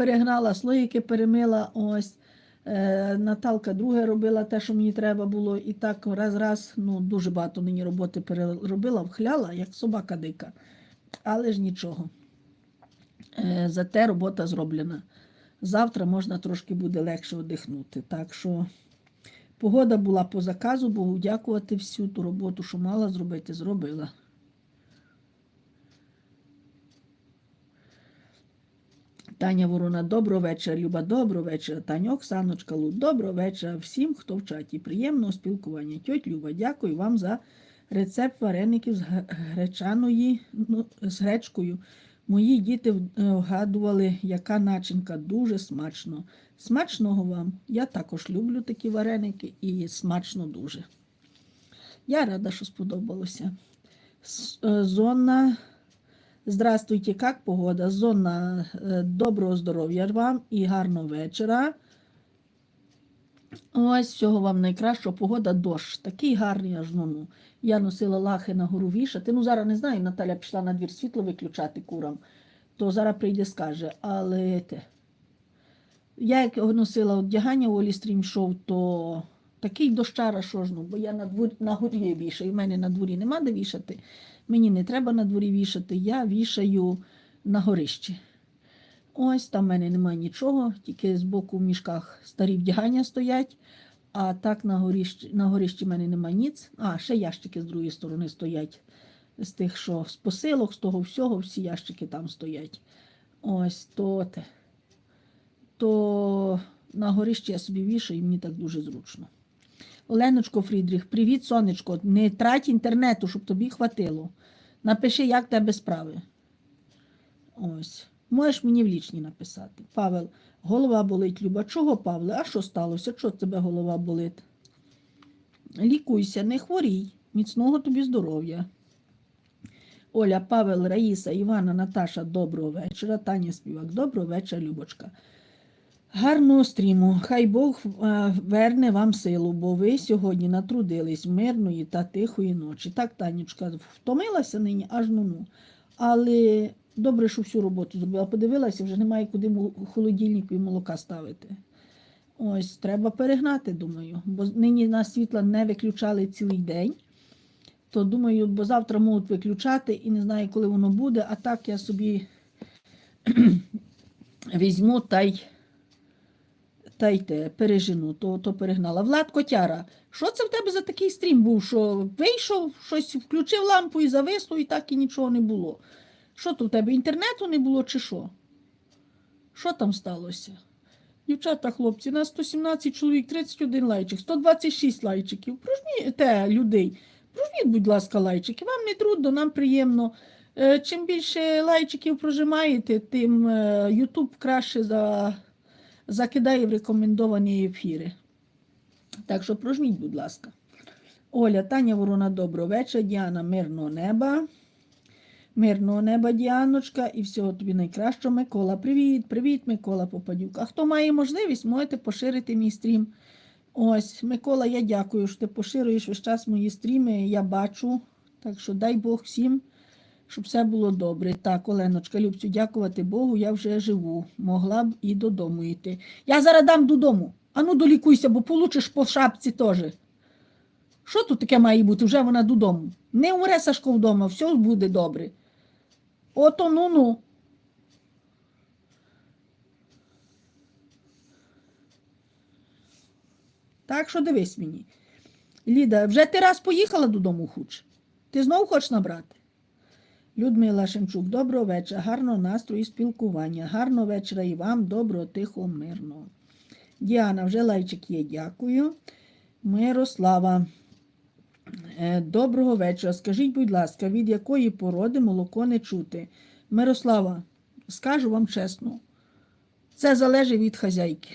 перегнала, слоїки перемила. Ось е, Наталка друге робила те, що мені треба було. І так раз-раз, ну дуже багато нині роботи переробила, вхляла, як собака дика. Але ж нічого. Е, зате робота зроблена. Завтра можна трошки буде легше одихнути. Так що погода була по заказу, Богу дякувати всю ту роботу, що мала зробити, зробила. Таня Ворона, доброго вечора. Люба, доброго вечора. Таня Оксаночка Лу, доброго вечора всім, хто в чаті. Приємного спілкування. Тьоть Люба, дякую вам за рецепт вареників з гречаної, ну, з гречкою. Мої діти е, вгадували, яка начинка дуже смачно. Смачного вам. Я також люблю такі вареники і смачно дуже. Я рада, що сподобалося. Е, Зона. Здравствуйте, як погода? Зона, е, доброго здоров'я вам і гарного вечора. Ось всього вам найкращого. Погода дощ. Такий гарний аж ну. ну. Я носила лахи на гору вішати. Ну, зараз не знаю, Наталя пішла на двір світло виключати курам, то зараз прийде скаже. Але те. Я як носила одягання у Олі Стрім Шоу, то такий дощара, що ж ну, бо я на, двор, на горі вішаю. У мене на дворі нема де вішати. Мені не треба на дворі вішати, я вішаю на горищі. Ось там в мене немає нічого, тільки з боку в мішках старі вдягання стоять, а так на горищі, на горищі в мене немає ніц. А, ще ящики з другої сторони стоять. З тих, що з посилок, з того всього, всі ящики там стоять. Ось то те. То на горищі я собі вішаю, і мені так дуже зручно. Оленочко Фрідріх, привіт, сонечко. Не трать інтернету, щоб тобі хватило. Напиши, як тебе справи. Ось. Можеш мені в лічні написати. Павел, голова болить, Люба. Чого, Павле? А що сталося? Чого тебе голова болить? Лікуйся, не хворій. Міцного тобі здоров'я. Оля, Павел, Раїса, Івана, Наташа, доброго вечора. Таня Співак, доброго вечора, Любочка. Гарного стріму. Хай Бог е, верне вам силу, бо ви сьогодні натрудились мирної та тихої ночі. Так, Танечка, втомилася нині, аж ну ну. Але добре, що всю роботу зробила. Подивилася, вже немає куди холодильнику і молока ставити. Ось, треба перегнати, думаю. Бо нині нас світла не виключали цілий день. То думаю, бо завтра можуть виключати і не знаю, коли воно буде. А так я собі візьму та й та й те, пережену, то, то перегнала. Влад Котяра, що це в тебе за такий стрім був? Що вийшов, щось включив лампу і зависло, і так і нічого не було. Що то в тебе інтернету не було, чи що? Що там сталося? Дівчата, хлопці, нас 117 чоловік, 31 лайчик, 126 лайчиків. Прожміть те людей. Прожміть, будь ласка, лайчики. Вам не трудно, нам приємно. Е, Чим більше лайчиків прожимаєте, тим е, YouTube краще за закидає в рекомендовані ефіри. Так що прожміть, будь ласка. Оля, Таня Ворона, доброго вечора. Діана, мирного неба. Мирного неба, Діаночка, і всього тобі найкращого, Микола. Привіт, привіт, Микола Попадюк. А хто має можливість, можете поширити мій стрім. Ось, Микола, я дякую, що ти поширюєш весь час мої стріми. Я бачу. Так що дай Бог всім, щоб все було добре. Так, Оленочка, Любцю, дякувати Богу, я вже живу. Могла б і додому йти. Я зараз дам додому. Ану, долікуйся, бо получиш по шапці теж. Що тут таке має бути? Вже вона додому. Не умре Сашко вдома, все буде добре. Ото ну-ну. Так що дивись мені. Ліда, вже ти раз поїхала додому хуч? Ти знову хочеш набрати? Людмила Шемчук, доброго вечора, гарного настрою і спілкування. Гарного вечора і вам, доброго, тихого, мирного. Діана, вже лайчик є, дякую. Мирослава, е, доброго вечора. Скажіть, будь ласка, від якої породи молоко не чути? Мирослава, скажу вам чесно, це залежить від хазяйки.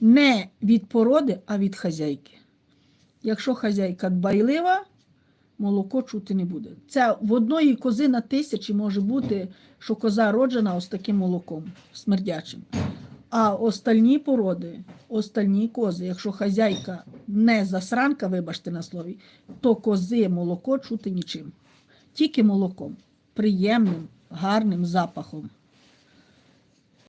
Не від породи, а від хазяйки. Якщо хазяйка дбайлива, молоко чути не буде. Це в одної кози на тисячі може бути, що коза роджена ось таким молоком смердячим. А остальні породи, остальні кози, якщо хазяйка не засранка, вибачте на слові, то кози молоко чути нічим. Тільки молоком. Приємним, гарним запахом.